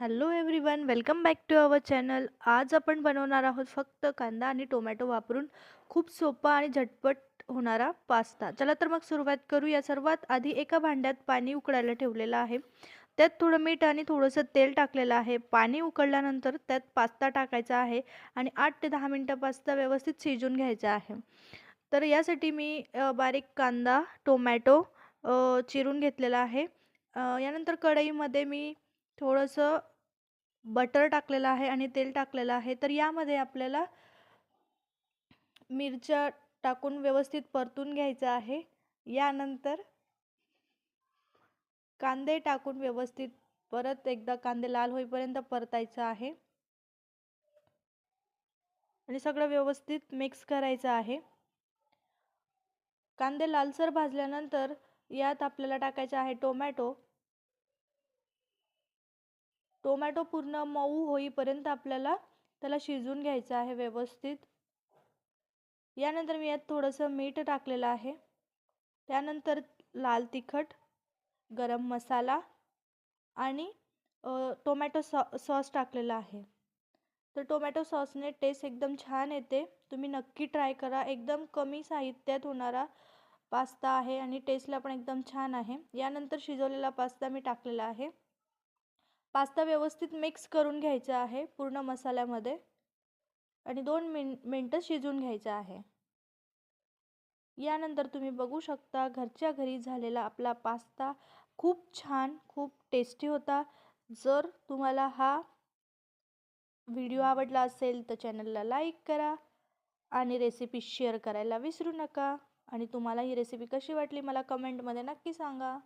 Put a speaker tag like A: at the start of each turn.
A: Hello everyone welcome back to our channel. आज आपण बनवणार आहोत फक्त कांदा आणि टोमॅटो वापरून खूप सोपा आणि झटपट होणारा पास्ता. चला तर मग सुरुवात करूया. सर्वात आधी एका भांड्यात पाणी उकळायला ठेवलेलं आहे. त्यात थोडं मीठ आणि थोडंसं तेल टाकलेलं आहे. पाणी उकळल्यानंतर त्यात पास्ता टाकायचा आहे आणि आठ ते दहा मिनटं पास्ता व्यवस्थित शिजून घ्यायचा आहे. तर यासाठी मी बारीक कांदा टोमॅटो चिरून घेतलेला आहे. यानंतर कढईमध्ये मी थोडंसं बटर टाकलेलं आहे आणि तेल टाकलेलं आहे तर यामध्ये आपल्याला मिरच्या टाकून व्यवस्थित परतून घ्यायचं आहे. यानंतर कांदे टाकून व्यवस्थित परत एकदा कांदे लाल होईपर्यंत परतायचं आहे. आणि सगळं व्यवस्थित मिक्स करायचं आहे. कांदे लालसर भाजल्यानंतर यात आपल्याला टाकायचं आहे टोमॅटो. टोमॅटो पूर्ण मऊ होईपर्यंत आपल्याला त्याला शिजवून घ्यायचं आहे व्यवस्थित. यानंतर मी यात थोडंसं मीठ टाकलेलं आहे. त्यानंतर लाल तिखट गरम मसाला आणि टोमॅटो सॉ सॉस टाकलेला आहे. तर टोमॅटो सॉसने टेस्ट एकदम छान येते. तुम्ही नक्की ट्राय करा. एकदम कमी साहित्यात होणारा पास्ता आहे आणि टेस्टला पण एकदम छान आहे. यानंतर शिजवलेला पास्ता मी टाकलेला आहे. पास्ता व्यवस्थित मिक्स करून घ्यायचा आहे पूर्ण मसाल्यामध्ये आणि दोन मिन मिनटं शिजून घ्यायचं आहे. यानंतर तुम्ही बघू शकता घरच्या घरी झालेला आपला पास्ता खूप छान खूप टेस्टी होता. जर तुम्हाला हा व्हिडिओ आवडला असेल तर चॅनलला लाईक करा आणि रेसिपी शेअर करायला विसरू नका. आणि तुम्हाला ही रेसिपी कशी वाटली मला कमेंटमध्ये नक्की सांगा.